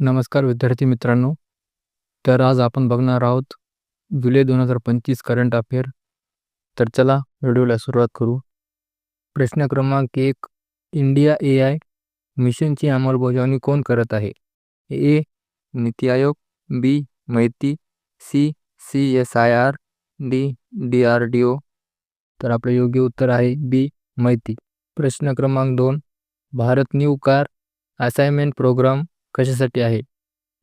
नमस्कार विद्यार्थी मित्रांनो. तर आज आपण बघणार आहोत जुलै दोन हजार पंचवीस करंट अफेअर तर चला व्हिडिओला सुरुवात करू. प्रश्न क्रमांक एक इंडिया ए आय मिशनची अंमलबजावणी कोण करत आहे? ए नीती आयोग बी माहिती C C S I R D D R D O. तर आपलं योग्य उत्तर आहे बी माहिती. प्रश्न क्रमांक दोन Bharat new car assignment programme कशासाठी आहे?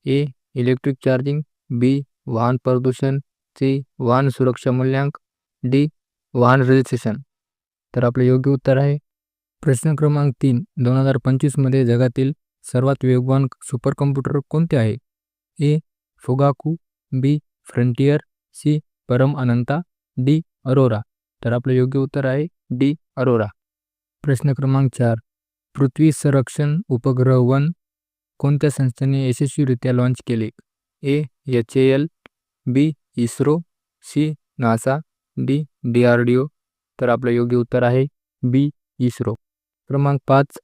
ए इलेक्ट्रिक चार्जिंग बी वाहन प्रदूषण सी वाहन सुरक्षा मूल्यांक डी वाहन रजिस्ट्रेशन तर आपले योग्य उत्तर आहे. प्रश्न क्रमांक तीन दोन हजार पंचवीसमध्ये जगातील सर्वात वेगवान सुपर कम्प्युटर कोणते आहे? A Fugaku B Frontier C Param Ananta D Arora. तर आपलं योग्य उत्तर आहे डी अरोरा. प्रश्न क्रमांक चार पृथ्वी संरक्षण उपग्रह वन कोणत्या संस्थेने यशस्वीरित्या लॉन्च केले? A H A L B ISRO C NASA D D R D O तर आपलं योग्य उत्तर आहे बी इस्रो. क्रमांक पाच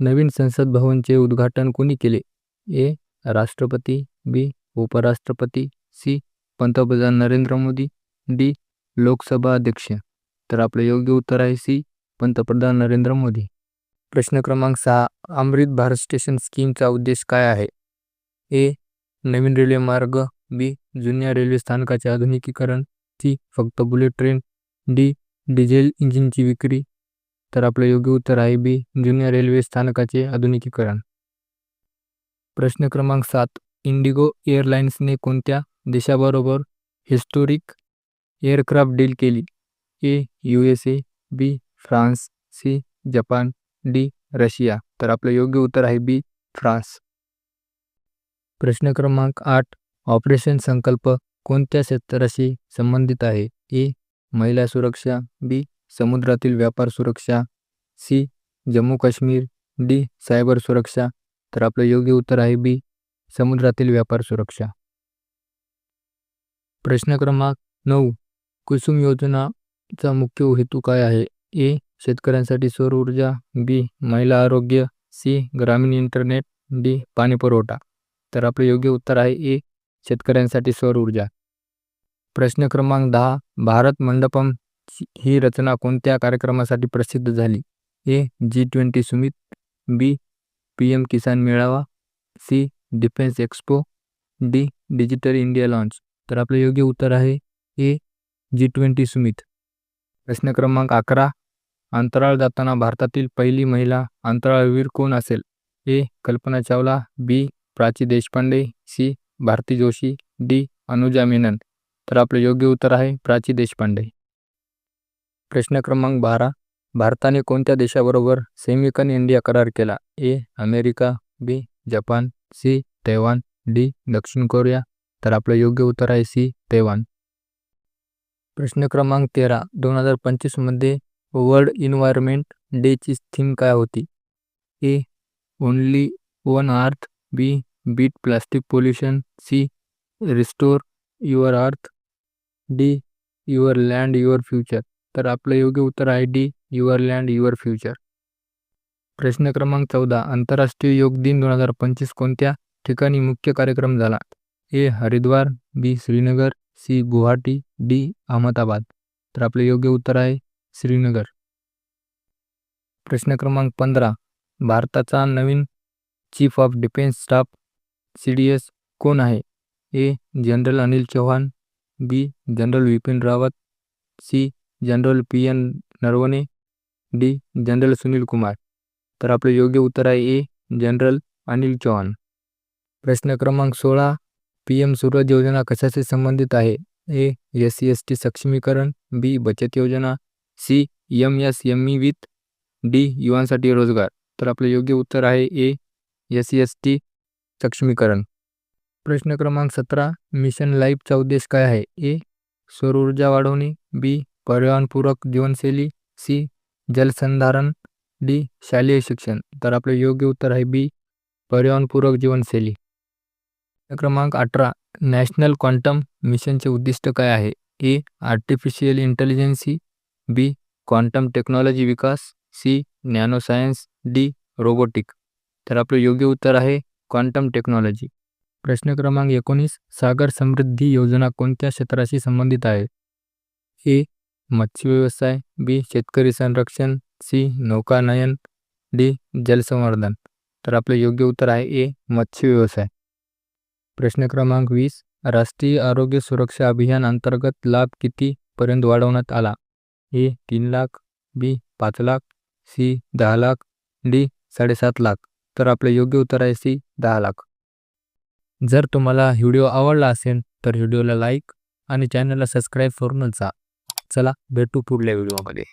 नवीन संसद भवनचे उद्घाटन कोणी केले? ए राष्ट्रपती बी उपराष्ट्रपती सी पंतप्रधान नरेंद्र मोदी डी लोकसभा अध्यक्ष. तर आपलं योग्य उत्तर आहे सी पंतप्रधान नरेंद्र मोदी. प्रश्न क्रमांक सहा अमृत भारत स्टेशन स्कीमचा उद्देश काय आहे? ए नवीन रेल्वे मार्ग बी जुन्या रेल्वे स्थानकाचे आधुनिकीकरण सी फक्त बुलेट ट्रेन डी डिझेल इंजिनची विक्री. तर आपलं योग्य उत्तर आहे बी जुन्या रेल्वे स्थानकाचे आधुनिकीकरण. प्रश्न क्रमांक सात इंडिगो एअरलाइन्सने कोणत्या देशाबरोबर हिस्टोरिक एअरक्राफ्ट डील केली? A U S A B France C Japan D Russia. तर आपलं योग्य उत्तर आहे बी फ्रान्स. प्रश्न क्रमांक आठ. ऑपरेशन संकल्प कोणत्या क्षेत्राशी संबंधित आहे? ए महिला सुरक्षा. बी समुद्रातील व्यापार सुरक्षा. C Jammu Kashmir. D cyber सुरक्षा. तर आपलं योग्य उत्तर आहे बी समुद्रातील व्यापार सुरक्षा. प्रश्न क्रमांक नऊ. कुसुम योजनाचा मुख्य हेतू काय आहे? ए शेतकऱ्यांसाठी सौर ऊर्जा बी महिला आरोग्य सी ग्रामीण इंटरनेट डी पाणी पुरवठा. तर आपले योग्य उत्तर आहे ए शेतकऱ्यांसाठी सौर ऊर्जा. प्रश्न क्रमांक दहा भारत मंडपम ही रचना कोणत्या कार्यक्रमासाठी प्रसिद्ध झाली? A G twenty summit B P M Kisan मेळावा C defence expo D digital India launch. तर आपलं योग्य उत्तर आहे ए जी ट्वेंटी सुमित. प्रश्न क्रमांक अकरा अंतराळ जाताना भारतातील पहिली महिला अंतराळवीर कोण असेल? A. Kalpana Chawla B. Prachi Deshpande C. Bharati Joshi D. Anuja Menon. तर आपलं योग्य उत्तर आहे प्राची देशपांडे. प्रश्न क्रमांक बारा. भारताने कोणत्या देशाबरोबर सेमिकन इंडिया करार केला? A. America B. Japan C. Taiwan D. दक्षिण कोरिया. तर आपलं योग्य उत्तर आहे सी. तैवान. प्रश्न क्रमांक तेरा. दोन हजार पंचवीसमध्ये वर्ल्ड इन्वायरमेंट डे ची थीम काय होती? A. Only one earth B. Beat plastic pollution C. Restore your earth D. Your land your future. तर आपलं योग्य उत्तर आहे D. Your land your future. प्रश्न क्रमांक चौदा. आंतरराष्ट्रीय योग दिन दोन हजार पंचवीस कोणत्या ठिकाणी मुख्य कार्यक्रम झाला? A. Haridwar B. Srinagar C. Guwahati D. Ahmedabad. तर आपले योग्य उत्तर आहे श्रीनगर. प्रश्न क्रमांक पंधरा. भारताचा नवीन chief of defence staff C D S कोण आहे? A general Anil Chauhan. B general Vipin Rawat. C general P N Naravane. D general Sunil Kumar. तर आपलं योग्य उत्तर आहे ए जनरल अनिल चौहान. प्रश्न क्रमांक सोळा. पी एम सूरज योजना कशाशी संबंधित आहे? A S C S T सक्षमीकरण. बी बचत योजना. C M S M E with D युवांसाठी रोजगार. तर आपलं योग्य उत्तर आहे A S C S T सक्षमीकरण. प्रश्न क्रमांक सतरा मिशन लाईफचा उद्देश काय आहे? ए सौर ऊर्जा वाढवणे बी पर्यावरणपूरक जीवनशैली सी जलसंधारण डी शालेय शिक्षण. तर आपलं योग्य उत्तर आहे बी पर्यावरणपूरक जीवनशैली. क्रमांक अठरा नॅशनल क्वांटम मिशनचे उद्दिष्ट काय आहे? A artificial intelligence B quantum technology Vikas C nano science D robotic तर आपलं योग्य उत्तर आहे क्वांटम टेक्नॉलॉजी प्रश्न क्रमांक एकोणीस सागर समृद्धी योजना कोणत्या क्षेत्राशी संबंधित आहे? ए मत्स्य व्यवसाय बी शेतकरी संरक्षण सी नौकानयन डी जलसंवर्धन. तर आपलं योग्य उत्तर आहे ए मत्स्य व्यवसाय प्रश्न क्रमांक वीस राष्ट्रीय आरोग्य सुरक्षा अभियान अंतर्गत लाभ किती पर्यंत वाढवण्यात आला? ए तीन लाख बी पाच लाख सी दहा लाख डी साडेसात लाख. तर आपलं योग्य उत्तर आहे सी दहा लाख. जर तुम्हाला व्हिडिओ आवडला असेल तर व्हिडिओला लाईक आणि चॅनलला सबस्क्राईब करूनच जा. चला भेटू पुढल्या व्हिडिओमध्ये.